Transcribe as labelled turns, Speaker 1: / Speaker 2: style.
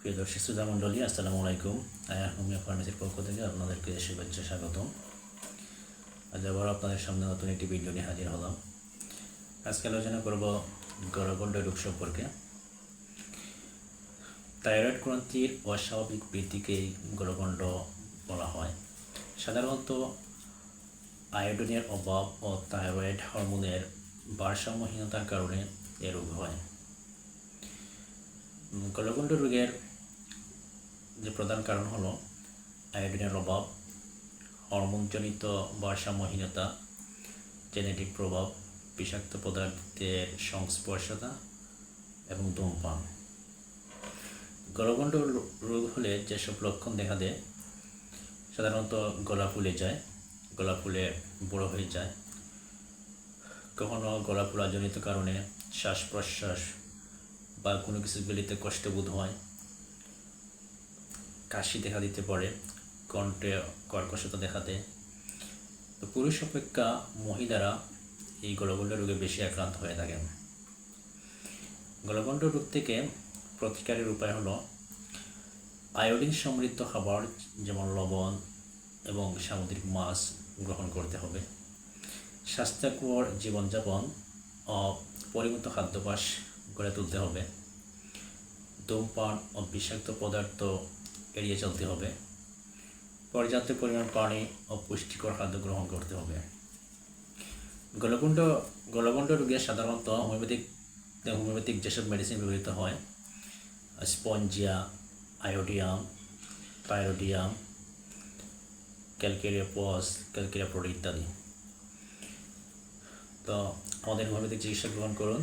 Speaker 1: প্রিয় দর্শক শ্রোতা মণ্ডলী, আসসালামু আলাইকুম। আয়ার হোমিও ফার্মেসির পক্ষ থেকে আপনাদেরকে শুভেচ্ছা, স্বাগতম। আজ আবার আপনাদের সামনে নতুন একটি ভিডিও নিয়ে হাজির হলাম। আজকে আলোচনা করব গড়গণ্ড রোগ সম্পর্কে। থাইরয়েড গ্রন্থির অস্বাভাবিক বৃদ্ধিকেই গড়গণ্ড বলা হয়। সাধারণত আয়োডিনের অভাব ও থাইরয়েড হরমোনের ভারসাম্যহীনতার কারণে এ রোগ হয়। গলগণ্ড রোগের যে প্রধান কারণ হলো আয়োডিনের অভাব হরমোনজনিত ভারসাম্যহীনতা জেনেটিক প্রভাব বিষাক্ত পদার্থের সংস্পর্শতা এবং ধূমপান। গলগণ্ড রোগ হলে যেসব লক্ষণ দেখা দেয় সাধারণত গলা ফুলে যায় গলা ফুলে বড় হয়ে যায়। কখনো গলা ফুলাজনিত কারণে শ্বাস প্রশ্বাস বা কোনো কিছু গলিতে কষ্ট বোধ হয়, কাশি দেখা দিতে পারে, কণ্ঠে কর্কশতা দেখা দেয় তো পুরুষ অপেক্ষা মহিলারা এই গলগণ্ড রোগে বেশি আক্রান্ত হয়ে থাকেন। গলগণ্ড রোগ থেকে প্রতিকারের উপায় হলো আয়োডিন সমৃদ্ধ খাবার যেমন লবণ এবং সামুদ্রিক মাছ গ্রহণ করতে হবে। স্বাস্থ্যকর জীবনযাপন ও পরিমিত খাদ্যাভ্যাস গড়ে তুলতে হবে। ধূমপান ও বিষাক্ত পদার্থ এড়িয়ে চলতে হবে। পর্যাপ্ত পরিমাণ পানি ও পুষ্টিকর খাদ্য গ্রহণ করতে হবে। গলগণ্ড গলগণ্ড রোগে সাধারণত হোমিওপ্যাথিক হোমিওপ্যাথিক যেসব মেডিসিন ব্যবহৃত হয়, স্পঞ্জিয়া, আয়োডিয়াম, পাইরোডিয়াম, ক্যালকেরিয়া পস, ক্যালকেরিয়া প্রোড ইত্যাদি। তো আমাদের হোমিওপ্যাথিক চিকিৎসা গ্রহণ করুন।